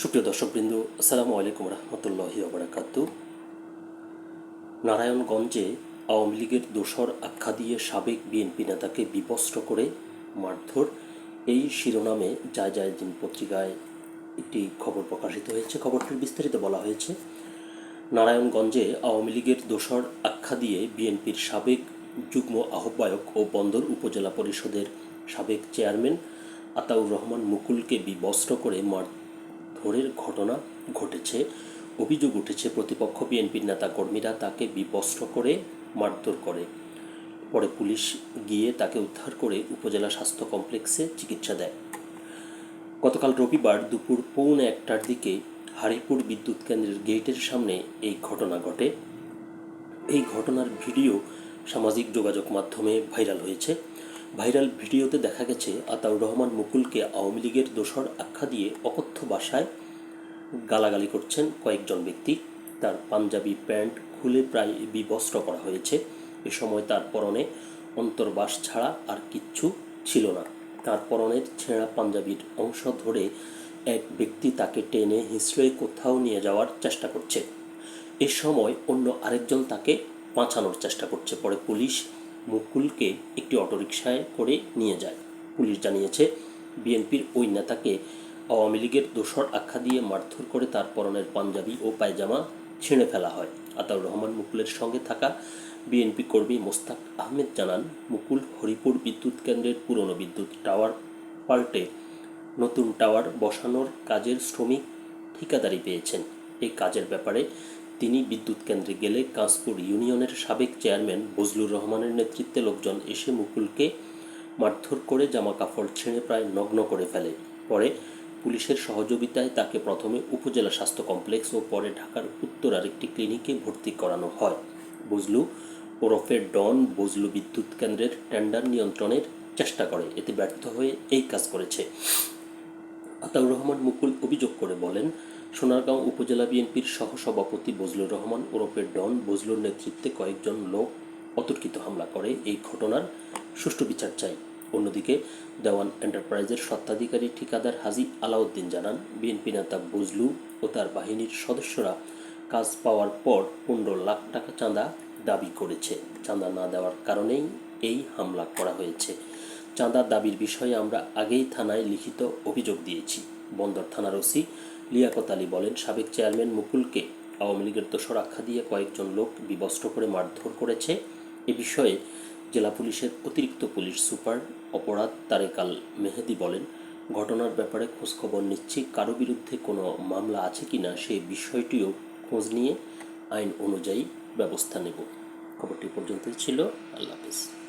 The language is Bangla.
সুপ্রিয় দর্শকবৃন্দ, আসসালামু আলাইকুম রহমতুল্লাহি ওবরাকাতু নারায়ণগঞ্জে আওয়ামী লীগের দোসর আখ্যা দিয়ে সাবেক বিএনপি নেতাকে বিবস্ত্র করে মারধর, এই শিরোনামে যায় যায় দিন পত্রিকায় একটি খবর প্রকাশিত হয়েছে। খবরটির বিস্তারিত বলা হয়েছে, নারায়ণগঞ্জে আওয়ামী লীগের দোসর আখ্যা দিয়ে বিএনপির সাবেক যুগ্ম আহ্বায়ক ও বন্দর উপজেলা পরিষদের সাবেক চেয়ারম্যান আতাউর রহমান মুকুলকে বিবস্ত্র করে মারধরের ঘটনা ঘটেছে, অভিযোগ উঠেছে প্রতিপক্ষ বিএনপির নেতা কর্মীরা তাকে বিবস্ত্র করে মারধর করে। পরে পুলিশ গিয়ে তাকে উদ্ধার করে উপজেলা স্বাস্থ্য কমপ্লেক্সে চিকিৎসা দেয়। গতকাল রবিবার দুপুর পৌনে একটার দিকে হারিপুর বিদ্যুৎ কেন্দ্রের গেটের সামনে এই ঘটনা ঘটে। এই ঘটনার ভিডিও সামাজিক যোগাযোগ মাধ্যমে ভাইরাল হয়েছে। ভাইরাল ভিডিওতে দেখা গেছে, আতাউর রহমান মুকুলকে আওয়ামী লীগের দোসর আখ্যা দিয়ে অকথ্য ভাষায় গালাগালি করছেন কয়েকজন ব্যক্তি। তার পাঞ্জাবি প্যান্ট খুলে প্রায় বিবস্ত্র করা হয়েছে। এ সময় তার পরনে অন্তর্বাস ছাড়া আর কিচ্ছু ছিল না। তার পরনের ছেঁড়া পাঞ্জাবির অংশ ধরে এক ব্যক্তি তাকে টেনে হিঁচড়ে কোথাও নিয়ে যাওয়ার চেষ্টা করছে। এ সময় অন্য আরেকজন তাকে বাঁচানোর চেষ্টা করছে। পরে পুলিশ মুকুলকে একটি অটোরিকশায় করে নিয়ে যায়। পুলিশ জানিয়েছে, বিএনপির ওই নেতাকে আওয়ামী লীগের দোসর আখ্যা দিয়ে মারধর করে তার পরনের পাঞ্জাবি ও পায়জামা ছিঁড়ে ফেলা হয়। আতাউর রহমান মুকুলের সঙ্গে থাকা বিএনপি কর্মী মোস্তাক আহমেদ জানান, মুকুল হরিপুর বিদ্যুৎ কেন্দ্রের পুরনো বিদ্যুৎ টাওয়ার পাল্টে নতুন টাওয়ার বসানোর কাজের শ্রমিক ঠিকাদারি পেয়েছেন। এই কাজের ব্যাপারে তিনি বিদ্যুৎ কেন্দ্রে গেলে কাঁচপুর ইউনিয়নের সাবেক চেয়ারম্যান বজলুর রহমানের নেতৃত্বে লোকজন এসে মুকুলকে মারধর করে জামা কাপড় ছেড়ে প্রায় নগ্ন করে ফেলে। পরে পুলিশের সহযোগিতায় তাকে প্রথমে উপজেলা স্বাস্থ্য কমপ্লেক্স ও পরে ঢাকার উত্তরার একটি ক্লিনিকে ভর্তি করানো হয়। বজলু ওরফে ডন বজলু বিদ্যুৎ কেন্দ্রের টেন্ডার নিয়ন্ত্রণের চেষ্টা করে, এতে ব্যর্থ হয়ে এই কাজ করেছে। আতাউর রহমান মুকুল অভিযোগ করে বলেন সোনারগাঁও উপজেলা বিএনপির সহসভাপতি বজলুর রহমান ওরফে ডন বজলুর নেতৃত্বে কয়েকজন লোক অতর্কিত হামলা করে এই ঘটনার সুষ্ঠু বিচার চাই। অন্যদিকে দেওয়ান এন্টারপ্রাইজের স্বত্বাধিকারী ঠিকাদার হাজি আলাউদ্দিন জানান, বিএনপি নেতা বজলু ও তার বাহিনীর সদস্যরা কাজ পাওয়ার পর পনেরো লাখ টাকা চাঁদা দাবি করেছে। চাঁদা না দেওয়ার কারণেই এই হামলা করা হয়েছে। চাঁদা দাবির বিষয়ে আমরা আগেই থানায় লিখিত অভিযোগ দিয়েছি। বন্দর থানার ওসি লিয়াকত আলী বলেন, সাবেক চেয়ারম্যান মুকুলকে আওয়ামী লীগের দোষর আখ্যা দিয়ে কয়েকজন লোক বিবস্ত্র করে মারধর করেছে। এ বিষয়ে জেলা পুলিশের অতিরিক্ত পুলিশ সুপার অপরাধ তারেকাল মেহেদি বলেন, ঘটনার ব্যাপারে খোঁজখবর নিচ্ছি, কারও বিরুদ্ধে কোনো মামলা আছে কিনা সেই বিষয়টিও খোঁজ নিয়ে আইন অনুযায়ী ব্যবস্থা নেব। খবরটি পর্যন্তই ছিল। আল্লাহ হাফিজ।